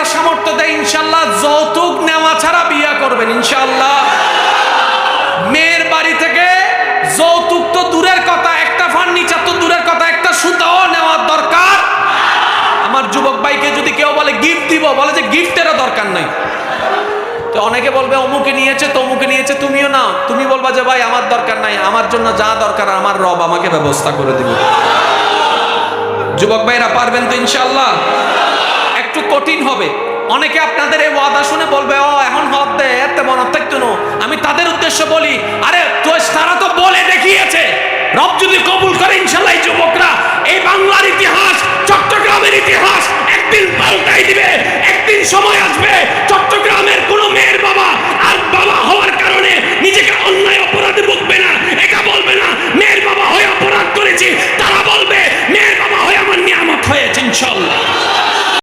আল্লাহ সামর্থ্য দেয়, ইনশাল্লাহ যৌতুক নেওয়া ছাড়া বিয়া করবেন, ইনশাল্লাহ। মেয়ের বাড়ি থেকে যৌতুক তো দূরের কথা, একটা ফার্নিচার তো দূরের কথা, একটা সুতাও নেওয়ার দরকার। আমার যুবক ভাইকে যদি কেউ বলে গিফট দিব, বলে যে গিফটেরও দরকার নাই। তো অনেকে বলবে, অমুকে নিয়েছে, তমুকে নিয়েছে, তুমিও নাও। তুমি বলবা যে, ভাই, আমার দরকার নাই, আমার জন্য যা দরকার, আমার রব আমাকে ব্যবস্থা করে দিবে। যুবক ভাইরা পারবেন তো, ইনশাল্লাহ। অনেকে আপনাদের এই ওয়াদা শুনে বলবে, ও, এখন হদ দে এতে মনে থাকতো না আমি তাদের উদ্দেশ্য বলি, আরে তো তারা তো বলে দেখিয়েছে। রব যদি কবুল করে ইনশাল্লাহ যুবকরা, এই বাংলার ইতিহাস, চট্টগ্রামের ইতিহাস, একদিন পাল্টাই দিবে, একদিন সময় আসবে। চট্টগ্রামের কোনো মেয়ের বাবা আর বাবা হওয়ার কারণে নিজেকে অন্যায় অপরাধে ভুগবে না এটা বলবে না, মেয়ের বাবা হয়ে অপরাধ করেছি। তারা বলবে, মেয়ের বাবা হয়ে আমার নিয়ামত হয়েছে ইনশাল্লাহ